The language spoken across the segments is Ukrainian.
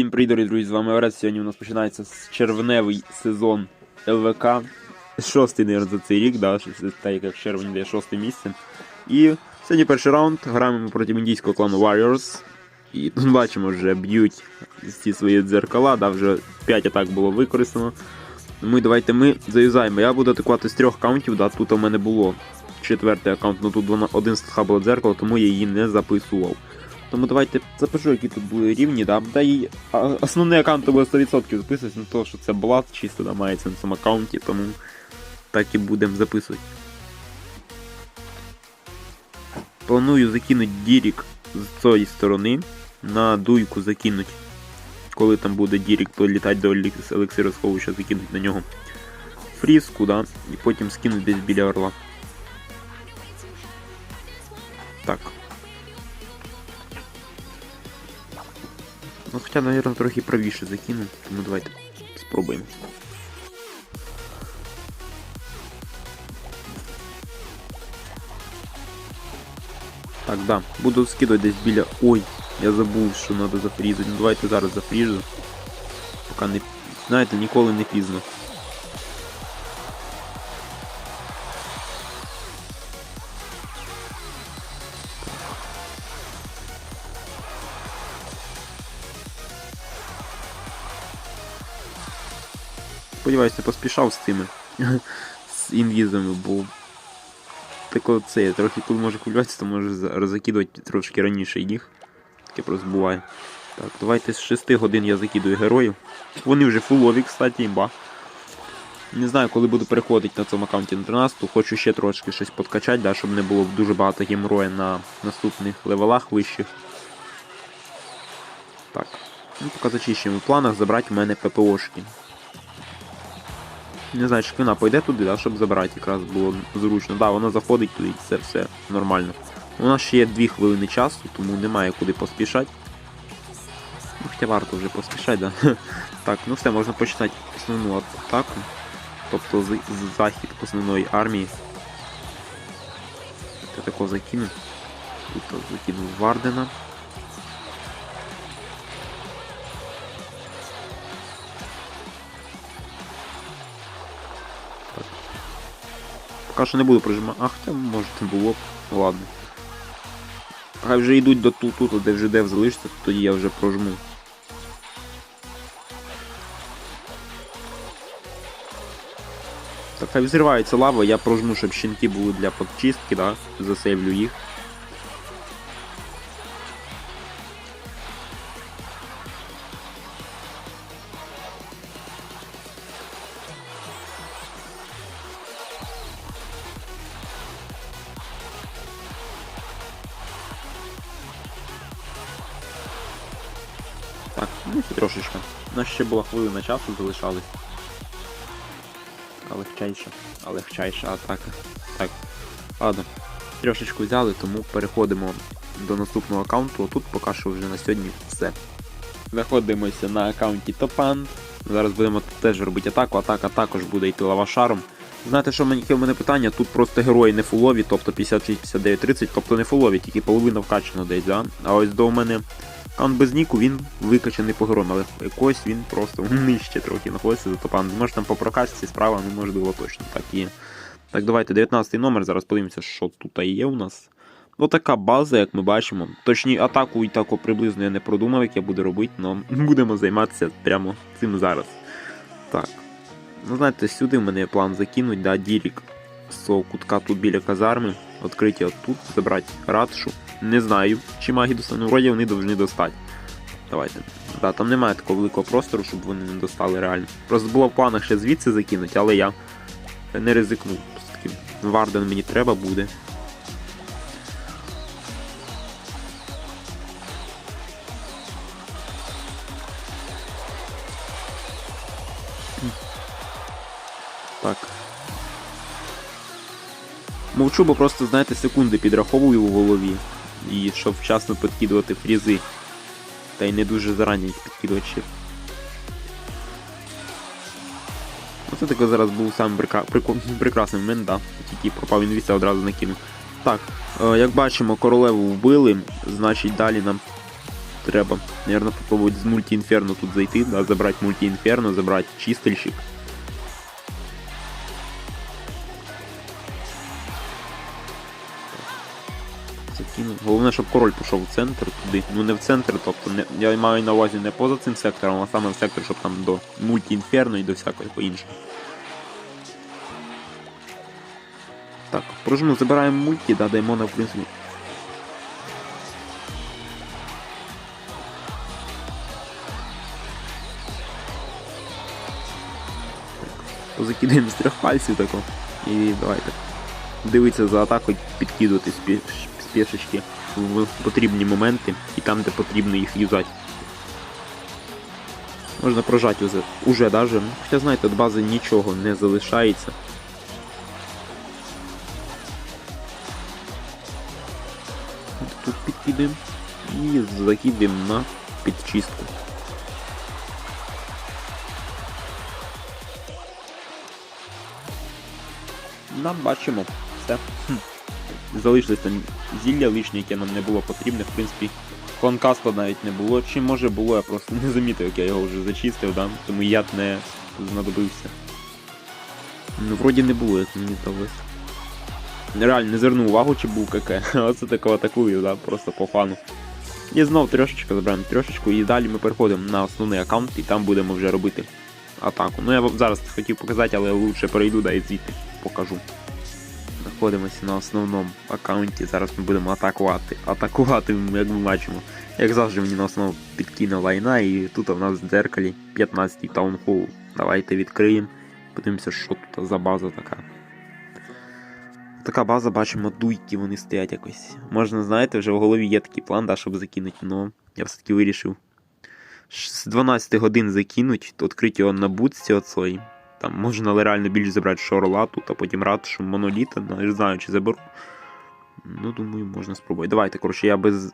Всім привіт, дорогі друзі, з вами Орес. Сьогодні у нас починається червневий сезон ЛВК. Шостий, мабуть, за цей рік, да, так як в де шосте місце. І сьогодні перший раунд. Граємо ми проти індійського клану Warriors. І тут бачимо, вже б'ють ці свої дзеркала, да, вже 5 атак було використано. Тому і давайте ми заюзаємо. Я буду атакувати з трьох аккаунтів, да, тут у мене було четвертий аккаунт, ну тут вона один стаха було дзеркало, тому я її не записував. Тому давайте запишу, які тут були рівні, да. Та й основний аккаунт буде 100% записувати, на те, що це блат чисто да, мається на цьому аккаунті, тому так і будемо записувати. Планую закинути Дірік з цієї сторони. На дуйку закинуть. Коли там буде Дірік, то літати до елікс- елексиросховища, закинуть на нього фрізку, да, і потім скинуть десь біля орла. Так. Ну хоча, мабуть, трохи правіше закину, тому давайте спробуємо. Так, да. Буду скидувати десь біля. Ой, я забув, що треба зафрізати. Ну давайте зараз зафріжу. Поки не. Знаєте, ніколи не пізно. Сподіваюся, поспішав з цими з інвізами, бо тако це я трохи коли може хвилюватися, то може за- закидувати трошки раніше їх. Таке просто буває. Так, давайте з 6 годин я закидую героїв. Вони вже фулові, кстати, імба. Не знаю, коли буду переходити на цьому аккаунті на 13, хочу ще трошки щось подкачати, да, щоб не було дуже багато геморроя на наступних левелах вищих. Так. Ну, поки зачищуємо в планах забрати в мене ППОшки. Не знаю, чи вона пойде туди, да, щоб забрати, якраз було зручно. Да, вона заходить туди, це все нормально. У нас ще є 2 хвилини часу, тому немає куди поспішати. Ну, хоча варто вже поспішати, да. Так, ну все, можна починати основну атаку. Тобто захід основної армії. Я такого закину. Тут закинув Вардена. Поки що не буду прожимати. А хоча може було б. Ладно. Хай вже йдуть до тут, тут, де вже дев залишиться, то тоді я вже прожму. Так, хай взривається лава, я прожму, щоб щенки були для подчистки, да? Засейвлю їх. Трошечки. У нас ще була хвилина часу залишалась. А легчайша, а легчайша атака. Так. Ладно. Трошечку взяли, тому переходимо до наступного аккаунту. Тут поки що вже на сьогодні все. Знаходимося на аккаунті Топан. Зараз будемо теж робити атаку. Атака також буде йти лавашаром. Знаєте, що мені- мене питання? Тут просто герої не фулові, тобто 56, 59, 30, тобто не фулові, тільки половина вкачана десь, да? А ось до мене аккаунт без ніку, він викачаний по героям, але якось він просто нижче трохи знаходиться за топан. Може там по прокачці справа, ну можливо точно так є. Так, давайте 19 номер, зараз подивимося, що тут є у нас. Отака база, як ми бачимо. Точні атаку і таку приблизно я не продумав, як я буду робити, але будемо займатися прямо цим зараз. Так. Ну, знаєте, сюди в мене є план закинуть, да, Дірік з цього кутка тут біля казарми. Відкриті отут, забрати ратшу. Не знаю, чи маги достануть. Ну, вроді вони повинні достати. Давайте. Да, там немає такого великого простору, щоб вони не достали реально. Просто було в планах ще звідси закинути, але я не ризикнув. Все-таки Варден мені треба буде. Так. Мовчу, бо просто, знаєте, секунди підраховую в голові. І щоб вчасно підкидувати фрізи. Та й не дуже зарані їх підкидувати. Оце таке зараз був саме прика... прекрасний момент, да. Тільки пропав інвіста одразу накинув. Так, е, як бачимо, королеву вбили, значить далі нам треба, наверное, попробувати з мульті-інферно тут зайти, да, забрати мульті-інферно, забрати чистильщик. Головне, щоб король пішов в центр туди. Ну не в центр, тобто не, я маю на увазі не поза цим сектором, а саме в сектор, щоб там до мульті-інферно і до всякого іншого. Так, прожму, забираємо мульті, да, даємо на в принципі. Позакидаємо з трьох пальців тако. І давайте. Дивитися за атакою, підкидувати з пі- з пішечки в потрібні моменти і там, де потрібно їх юзати. Можна прожати уже, уже даже. Хоча знаєте, від бази нічого не залишається. Тут підкидаємо і закидаємо на підчистку. Нам бачимо все. Хм. Залишились там зілля лишні, яке нам не було потрібне, в принципі. Конкаста навіть не було. Чи може було, я просто не замітив, як я його вже зачистив, да? тому яд не знадобився. Ну, вроді не було, як мені здалося. Реально не звернув увагу, чи був КК. Оце такого атакую, да? просто по фану. І знов трьошечка забираємо трьошечку, і далі ми переходимо на основний аккаунт, і там будемо вже робити атаку. Ну я вам зараз хотів показати, але лучше перейду, да і звідти покажу. Знаходимося на основному аккаунті. Зараз ми будемо атакувати. Атакувати, як ми бачимо. Як завжди, мені на основу підкине лайна, і тут у нас в дзеркалі 15-й таунхол. Давайте відкриємо. Подивимося, що тут за база така. Така база, бачимо, дуйки вони стоять якось. Можна, знаєте, вже в голові є такий план, да, щоб закинути, але я все-таки вирішив. З 12 годин закинуть, то відкрити його на бутсі оцой. Там можна реально більше забрати шорлату, та потім ратушу моноліта, ну, не знаю, чи заберу. Ну, думаю, можна спробувати. Давайте, коротше, я без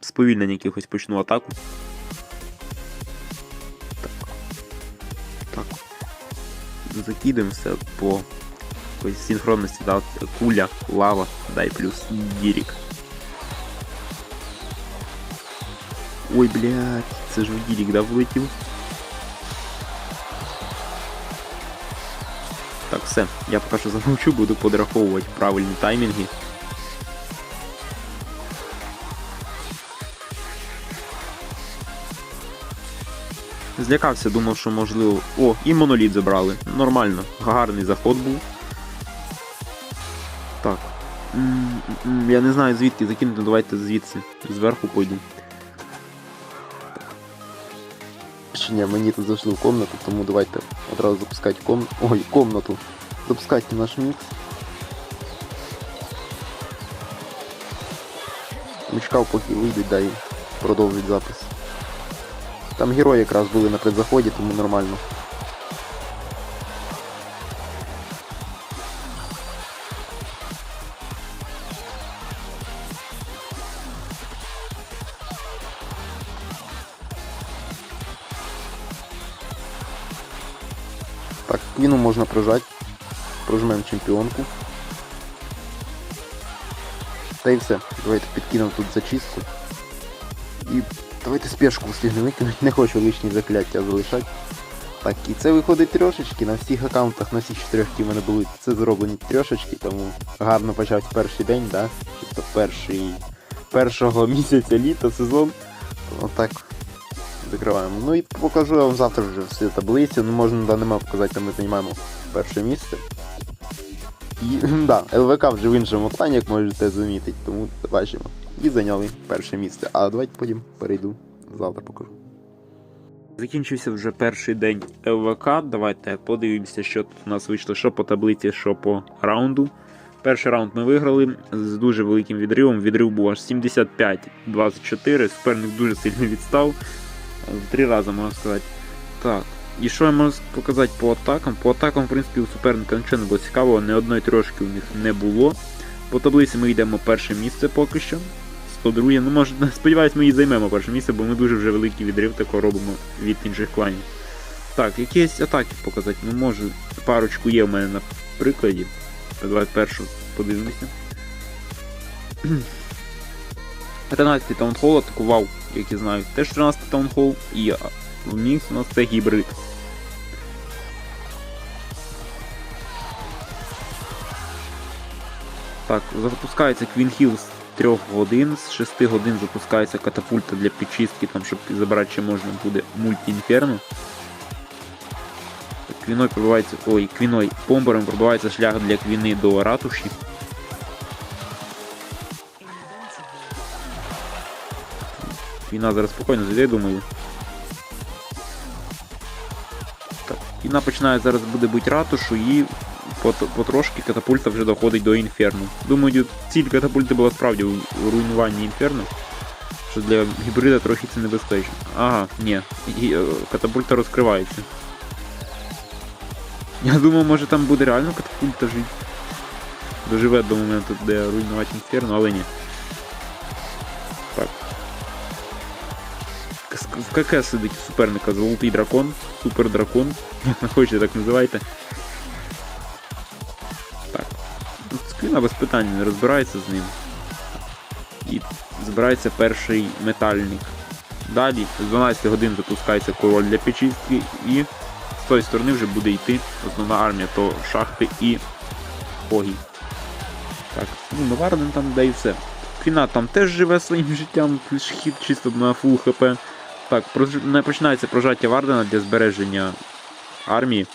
сповільнення якихось почну атаку. Так. Так. Закидаємо все по якоїсь синхронності, да, куля, лава, дай плюс дірік. Ой, блядь, це ж в дірік, да, влетів? Все, я поки замовчу, буду подраховувати правильні таймінги. Злякався, думав, що можливо. О, і моноліт забрали. Нормально, гарний заход був. Так. Я не знаю звідки закинути, давайте звідси. Зверху пойду. Ні, мені тут зайшли в комнату, тому давайте одразу запускати ком... Ой, комнату. Запускайте наш мікс. Чекав, поки вийдуть, да і продовжують запис. Там герої якраз були на предзаході, тому нормально. Так, квіну можна прожати. Прожмемо чемпіонку. Та і все. Давайте підкинемо тут зачистку. І давайте спешку встигну викинути. Не хочу лишні закляття залишати. Так, і це виходить трьошечки. На всіх аккаунтах, на всіх чотирьох, які в мене були, це зроблені трьошечки, тому гарно почався перший день, да? Чисто перший першого місяця літа, сезон. Отак закриваємо. Ну і покажу я вам завтра вже всі таблиці. Ну можна да, нема показати, там ми займаємо перше місце. Да, ЛВК вже в іншому плані, як можете замітити, тому бачимо. І зайняли перше місце. А давайте потім перейду. Завтра покажу. Закінчився вже перший день ЛВК. Давайте подивимося, що тут у нас вийшло, що по таблиці, що по раунду. Перший раунд ми виграли з дуже великим відривом. Відрив був аж 75-24. Суперник дуже сильно відстав. Три рази можна сказати. Так. І що я можу показати по атакам? По атакам, в принципі, у суперника нічого не було цікавого, ні одної трошки у них не було. По таблиці ми йдемо перше місце поки що. 102. Ну, може, сподіваюсь, ми і займемо перше місце, бо ми дуже вже великий відрив тако робимо від інших кланів. Так, якісь атаки показати. Ну, може, парочку є в мене на прикладі. Давай першу подивимося. 13-й таунхол атакував як я знаю, теж 13 таунхол, і Мікс у нас це гібрид. Так, запускається Queen з 3 годин, з 6 годин запускається катапульта для підчистки, там, щоб забрати ще можна буде мульті-інферно. Так, Квіною пробивається. Ой, квіной помбером пробивається шлях для квіни до ратуші. Квіна зараз спокійно зайде, думаю. Квіна починає зараз буде бути ратушу і потрошки катапульта вже доходить до інферно. Думаю, ціль катапульти була справді у руйнуванні інферно. Що для гібрида трохи це небезпечно. Ага, ні. Е, катапульта розкривається. Я думав, може там буде реально катапульта жити. Доживе до моменту, де руйнувати інферно, але ні. В КК сидить суперника золотий дракон, супер дракон, як так називайте. Так. Ну, Сквіна без питань не розбирається з ним. І збирається перший метальник. Далі з 12 годин запускається король для печістки і з тої сторони вже буде йти основна армія, то шахти і погі. Так, ну Наварден там да і все. Квіна там теж живе своїм життям, хід чисто на фул хп. Так, починається прожаття Вардена для збереження армії.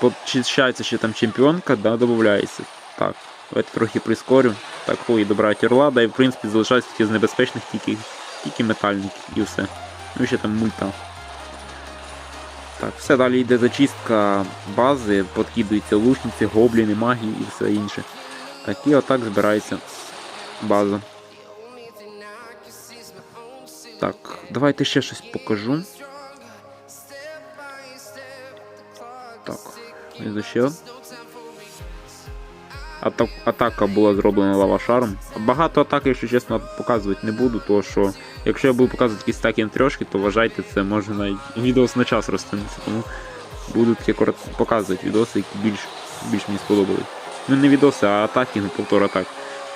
Почищається ще там чемпіонка, да, додається. Так, давайте трохи прискорю. Так, хої добирають орла, да і в принципі залишаються тільки з небезпечних тільки, тільки метальники і все. Ну і ще там мульта. Так, все далі йде зачистка бази, подкидуються лучниці, гобліни, магії і все інше. Так, і отак збирається база. Так, давайте ще щось покажу. Так, і ще. Ата- атака була зроблена лавашаром. Багато атак, якщо чесно, показувати не буду, тому що якщо я буду показувати якісь такі трьошки, то вважайте, це може навіть відос на час розтягнутися. Тому буду таке показувати відоси, які більш, більш мені сподобались. Ну не відоси, а атаки, не повтор атак.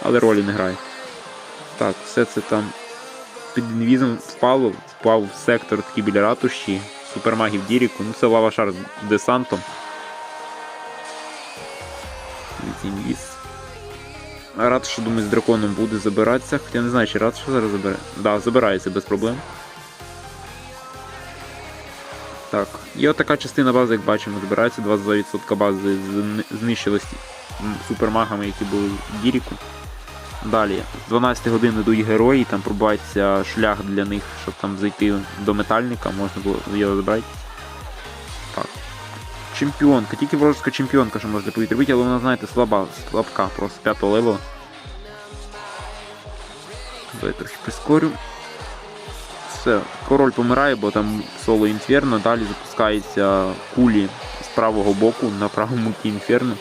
Але ролі не грає. Так, все це там під інвізом впало, впав в сектор такий біля ратуші, супермагів Діріку, ну це лавашар з десантом. Інвіз. Ратуша, думаю, з драконом буде забиратися, хоча не знаю, чи ратуша зараз забере. Да, забирається без проблем. Так, і от така частина бази, як бачимо, збирається 22% бази зни- знищилось м, супермагами, які були в Діріку. Далі, з 12 годин йдуть герої, там пробувається шлях для них, щоб там зайти до метальника, можна було його забрати. Так. Чемпіонка, тільки ворожська чемпіонка, що можна повітря бити, але вона, знаєте, слаба, слабка, просто 5 левела. Давай трохи прискорю. Все, король помирає, бо там соло інферно, далі запускаються кулі з правого боку на правому ті інферно.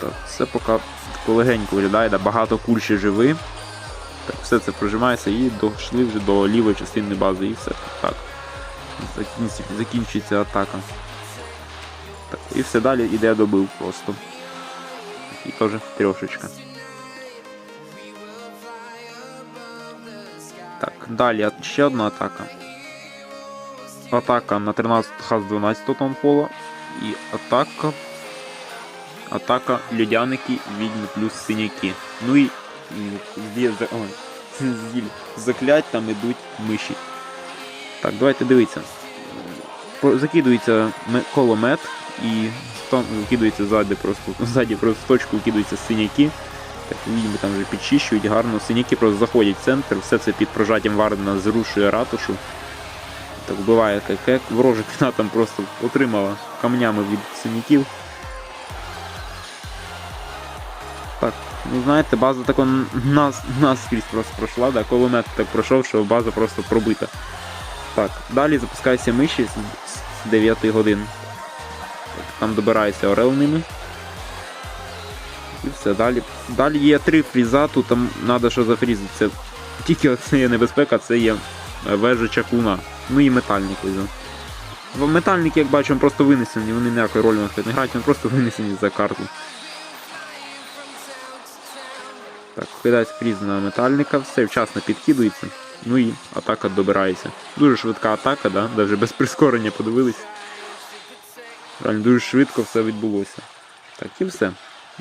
Так, все поки тако легенько виглядає, да, багато куль ще живи. Так, все це прожимається і дійшли вже до лівої частини бази і все. Так. Закінчується атака. Так, і все далі іде добив просто. І теж трьошечка. Так, далі ще одна атака. Атака на 13 хаз 12 тонфола. І атака. Атака людяники, відьми плюс синяки. Ну і. Заклять там ідуть миші. Так, давайте дивитися. Закидується коломет і закидується ззаді просто, ззаді просто в точку кидаються синяки. Так, відьми там вже підчищують гарно. Синяки просто заходять в центр, все це під прожаттям Вардена зрушує ратушу. Так, вбиває КК. Ворожа кіна там просто отримала камнями від синяків. Ну знаєте, база так нас, наскрізь просто пройшла, да, кулемет так пройшов, що база просто пробита. Так, далі запускаються миші з, з 9 годин. Так, там добирається орел ними. І все, далі. Далі є три фріза, тут там треба що зафрізати. Це тільки це є небезпека, це є е, вежа чаклуна. Ну і метальник. Метальники, як бачимо, просто винесені, вони ніякої ролі не грають, вони просто винесені за карту. Так, кидається фріз на метальника, все вчасно підкидується. Ну і атака добирається. Дуже швидка атака, да? Навіть без прискорення подивились. Реально дуже швидко все відбулося. Так, і все.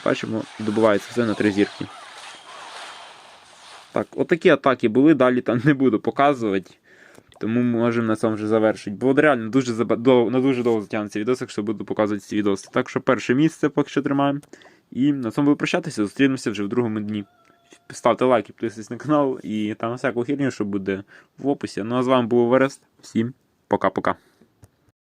Бачимо, добувається все на три зірки. Так, отакі атаки були, далі там не буду показувати. Тому можемо на цьому вже завершити. Бо реально дуже заба... дов... на дуже довго затягнеться відос, якщо буду показувати ці відоси. Так що перше місце поки що тримаємо. І на цьому буду прощатися. Зустрінемося вже в другому дні. Ставте лайк, підписуйтесь на канал і там всяку херню, що буде в описі. Ну а з вами був Верест. Всім пока-пока.